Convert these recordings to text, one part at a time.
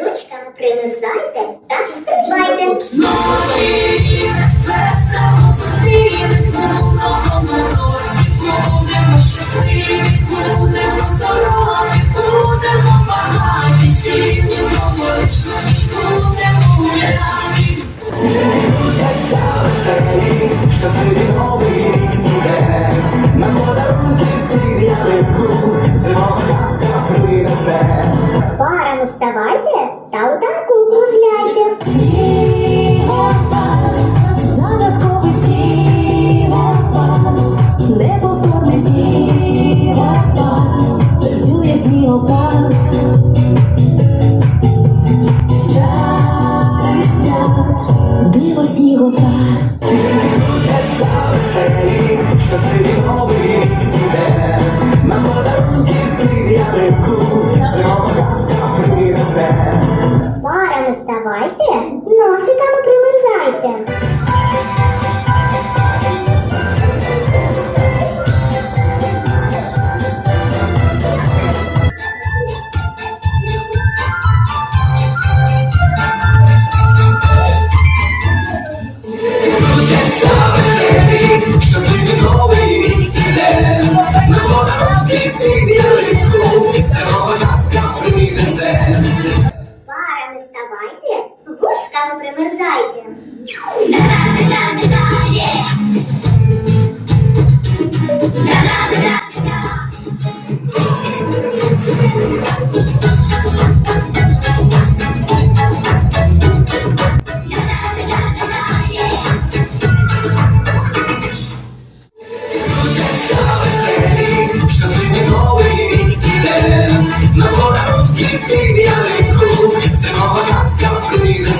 Ручками примерзайте та співайте. Крутяться веселі, щасливий новий рік буде. На подарунки під ялинку, зимова казка принесе. Парами ставайте та у танку кружляйте. Снігопад, загадковий снігопад, неповторний снігопад, танцює снігопад. Принесе. Парами ставайте, вушками примерзайте. Thank you.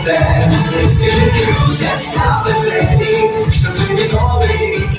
Принесе. Сніжинки крутяться веселі, щасливий новий рік